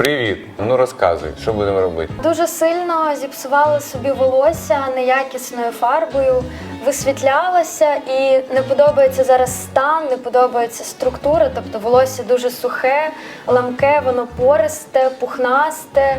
Привіт! Ну розказуй, що будемо робити? Дуже сильно зіпсувала собі волосся неякісною фарбою, висвітлялася і не подобається зараз стан, не подобається структура. Тобто волосся дуже сухе, ламке, воно пористе, пухнасте.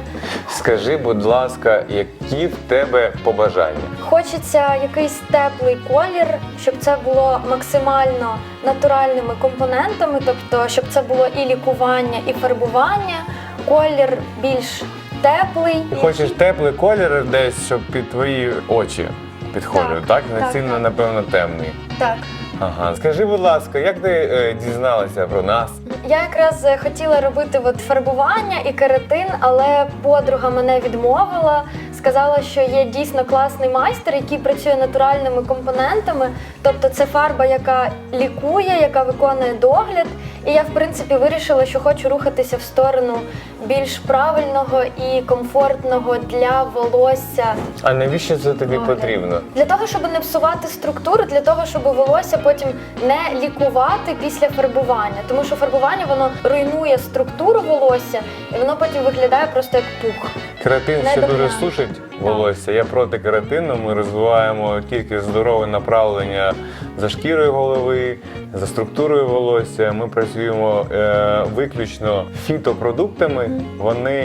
Скажи, будь ласка, які в тебе побажання? Хочеться якийсь теплий колір, щоб це було максимально натуральними компонентами, тобто щоб це було і лікування, і фарбування. Колір більш теплий. Ти хочеш теплий колір десь, щоб під твої очі підходив, так? Так, так, сильно, напевно, темний. Так. Ага. Скажи, будь ласка, як ти е, дізналася про нас? Я якраз е, хотіла робити от фарбування і кератин, але подруга мене відмовила. Сказала, що є дійсно класний майстер, який працює натуральними компонентами. Тобто це фарба, яка лікує, яка виконує догляд. І я, в принципі, вирішила, що хочу рухатися в сторону більш правильного і комфортного для волосся. А навіщо це тобі Догляд. потрібно? Для того, щоб не псувати структуру, для того, щоб волосся потім не лікувати після фарбування. Тому що фарбування воно руйнує структуру волосся, і воно потім виглядає просто як пух. Кератин ще дуже сушить волосся. Я проти кератину. Ми розвиваємо тільки здорове направлення за шкірою голови, за структурою волосся. Ми працюємо е, виключно фітопродуктами. Вони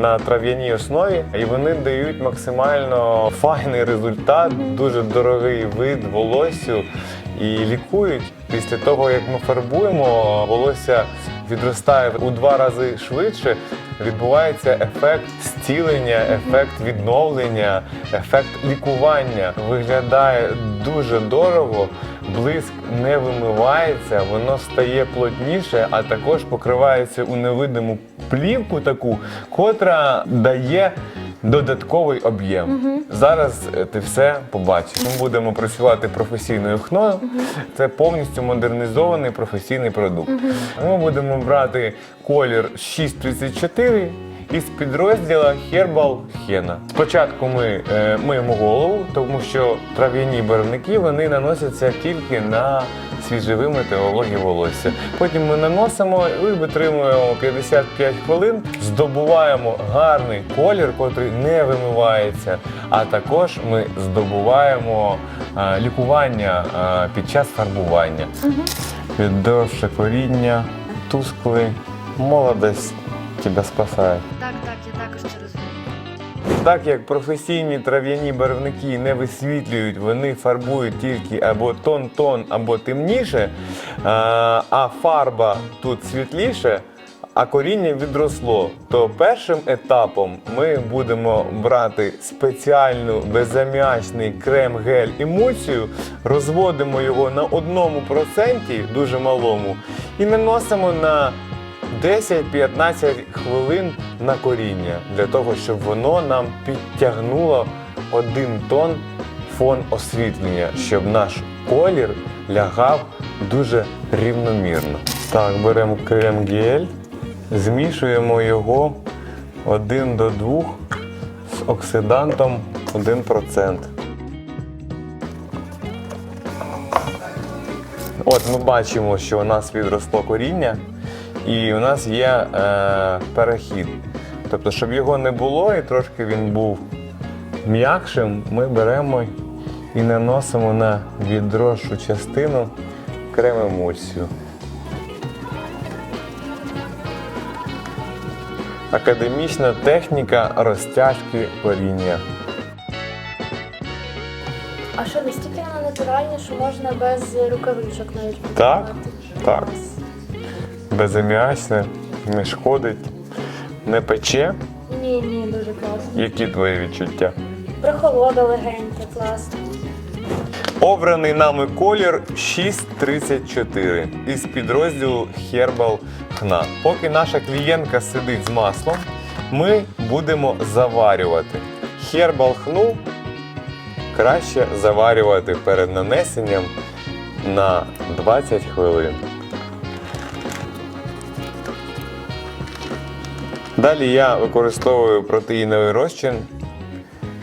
на трав'яній основі і вони дають максимально файний результат, дуже дорогий вид волоссю і лікують. Після того, як ми фарбуємо, волосся відростає у два рази швидше. Відбувається ефект зцілення, ефект відновлення, ефект лікування. Виглядає дуже дорого, блиск не вимивається, воно стає плотніше, а також покривається у невидиму плівку таку, котра дає додатковий об'єм. Зараз е, ти все побачиш. Ми будемо працювати професійною хною. Це повністю модернізований професійний продукт. Ми будемо брати колір 634 із підрозділу Herbal Henna. Спочатку ми е, миємо голову, тому що трав'яні барвники вони наносяться тільки на свіжевимите вологі волосся. Потім ми наносимо і витримуємо 55 хвилин, здобуваємо гарний колір, котрий не вимивається. А також ми здобуваємо е, лікування е, під час фарбування. Віддовше коріння, тусклий, молодость тебе спасає. Так, так, я також це розумію. Так як професійні трав'яні барвники не висвітлюють, вони фарбують тільки або тон-тон, або темніше, а фарба тут світліше, а коріння відросло, то першим етапом ми будемо брати спеціальну безаміачний крем-гель емульсію, розводимо його на одному проценті, дуже малому, і наносимо на 10-15 хвилин на коріння для того, щоб воно нам підтягнуло один тон фон освітлення, щоб наш колір лягав дуже рівномірно. Так, беремо крем-гель, змішуємо його 1 до 2 з оксидантом 1%. От ми бачимо, що у нас відросло коріння, і у нас є е, перехід. Тобто, щоб його не було і трошки він був м'якшим, ми беремо і наносимо на відросшу частину крем-емульсію. Академічна техніка розтяжки коріння. А що настільки воно натуральне, що можна без рукавичок навіть Так, так. Клас. Безаміачне, не шкодить, не пече. Ні, ні, дуже класно. Які твої відчуття? Прохолода легенька, класно. Обраний нами колір 634 із підрозділу Herbal Хна. Поки наша клієнтка сидить з маслом, ми будемо заварювати. Herbal хну краще заварювати перед нанесенням на 20 хвилин. Далі я використовую протеїновий розчин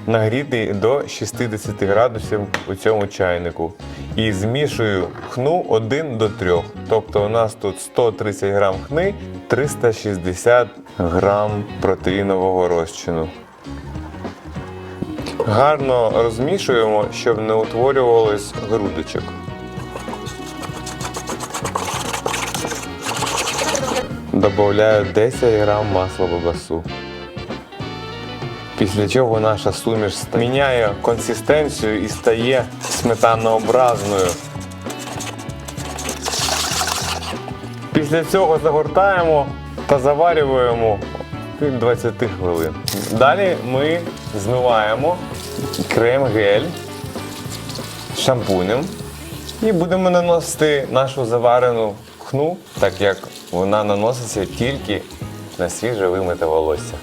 нагрітий до 60 градусів у цьому чайнику. І змішую хну 1 до 3. Тобто у нас тут 130 грам хни, 360 грам протеїнового розчину. Гарно розмішуємо, щоб не утворювалось грудочок. Добавляю 10 грам масла бабасу. Після чого наша суміш міняє консистенцію і стає сметанообразною. Після цього загортаємо та заварюємо від 20 хвилин. Далі ми змиваємо крем-гель шампунем і будемо наносити нашу заварену хну, так як вона наноситься тільки на свіже вимите волосся.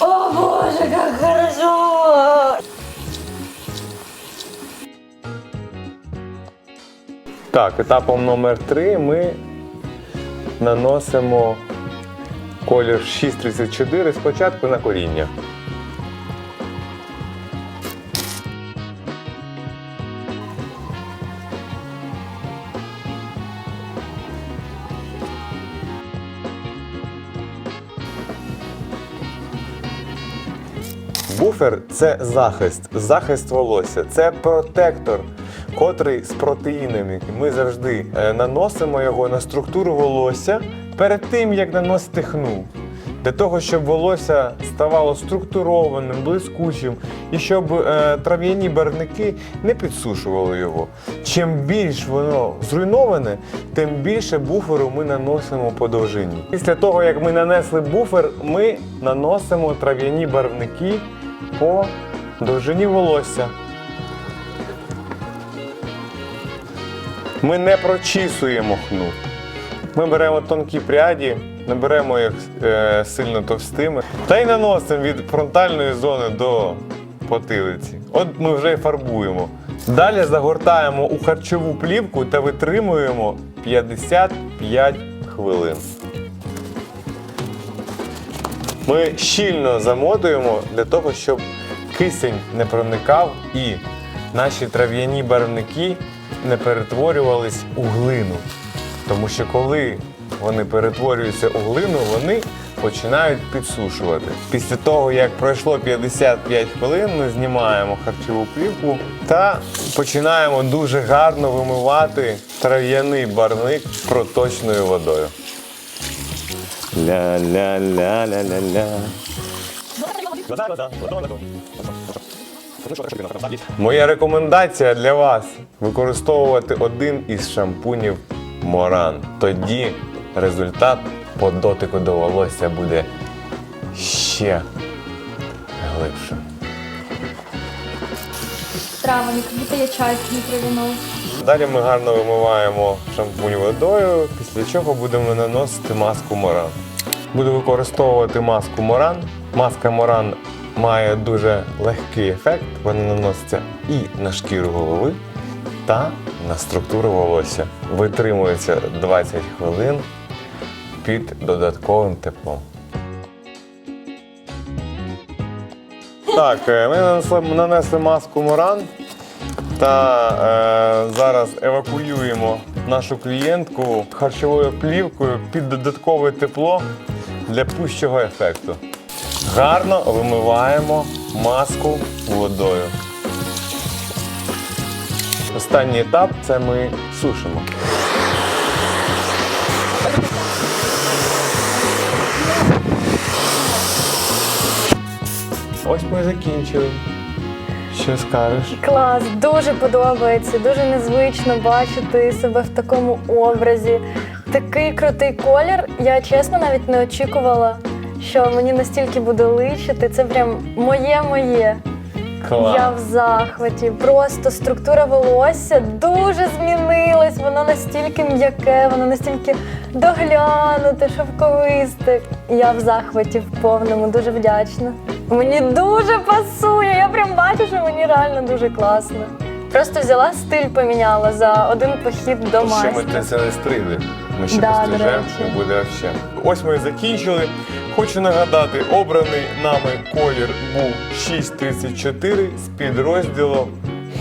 О боже, як хорошо! Так, етапом номер 3 ми наносимо колір 634 спочатку на коріння. Буфер це захист, захист волосся, це протектор, котрий з протеїнами. Ми завжди е, наносимо його на структуру волосся перед тим, як наносити хну. Для того, щоб волосся ставало структурованим, блискучим і щоб е, трав'яні барвники не підсушували його. Чим більш воно зруйноване, тим більше буферу ми наносимо по довжині. Після того, як ми нанесли буфер, ми наносимо трав'яні барвники по довжині волосся. Ми не прочісуємо хну. Ми беремо тонкі пряді, не беремо їх е, сильно товстими та й наносимо від фронтальної зони до потилиці. От ми вже і фарбуємо. Далі загортаємо у харчову плівку та витримуємо 55 хвилин. Ми щільно замотуємо для того, щоб кисень не проникав і наші трав'яні барвники не перетворювались у глину. Тому що коли вони перетворюються у глину, вони починають підсушувати. Після того, як пройшло 55 хвилин, ми знімаємо харчову плівку та починаємо дуже гарно вимивати трав'яний барвник проточною водою. Ля-ля-ля-ля-ля-ля. Моя рекомендація для вас використовувати один із шампунів Моран. Тоді результат по дотику до волосся буде ще глибшим. Травами, як будто я чай не привинула. Далі ми гарно вимиваємо шампунь водою, після чого будемо наносити маску Моран. Буду використовувати маску Моран. Маска Моран має дуже легкий ефект. Вона наноситься і на шкіру голови, та на структуру волосся. Витримується 20 хвилин під додатковим теплом. Так, е, ми нанесли, нанесли маску Моран та е, зараз евакуюємо нашу клієнтку харчовою плівкою під додаткове тепло для пущого ефекту. Гарно вимиваємо маску водою. Останній етап це ми сушимо. Ось ми закінчили. Що скажеш? Клас, дуже подобається, дуже незвично бачити себе в такому образі. Такий крутий колір. Я чесно навіть не очікувала, що мені настільки буде личити. Це прям моє-моє. Клас. Я в захваті. Просто структура волосся дуже змінилась. Воно настільки м'яке, воно настільки доглянуте, шовковисте. Я в захваті в повному, дуже вдячна. Мені дуже пасує. Я прям бачу, що мені реально дуже класно. Просто взяла стиль, поміняла за один похід до Ще ми це не стригли. Ми ще Да, до речі. буде ще. Ось ми і закінчили. Хочу нагадати, обраний нами колір був 634 з підрозділом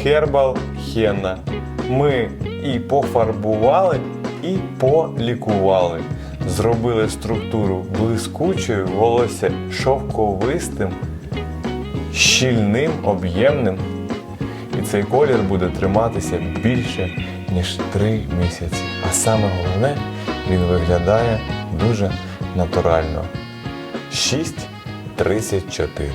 Herbal Henna. Ми і пофарбували, і полікували. Зробили структуру блискучою, волосся шовковистим, щільним, об'ємним. І цей колір буде триматися більше, ніж 3 місяці. А саме головне, він виглядає дуже натурально. 6,34.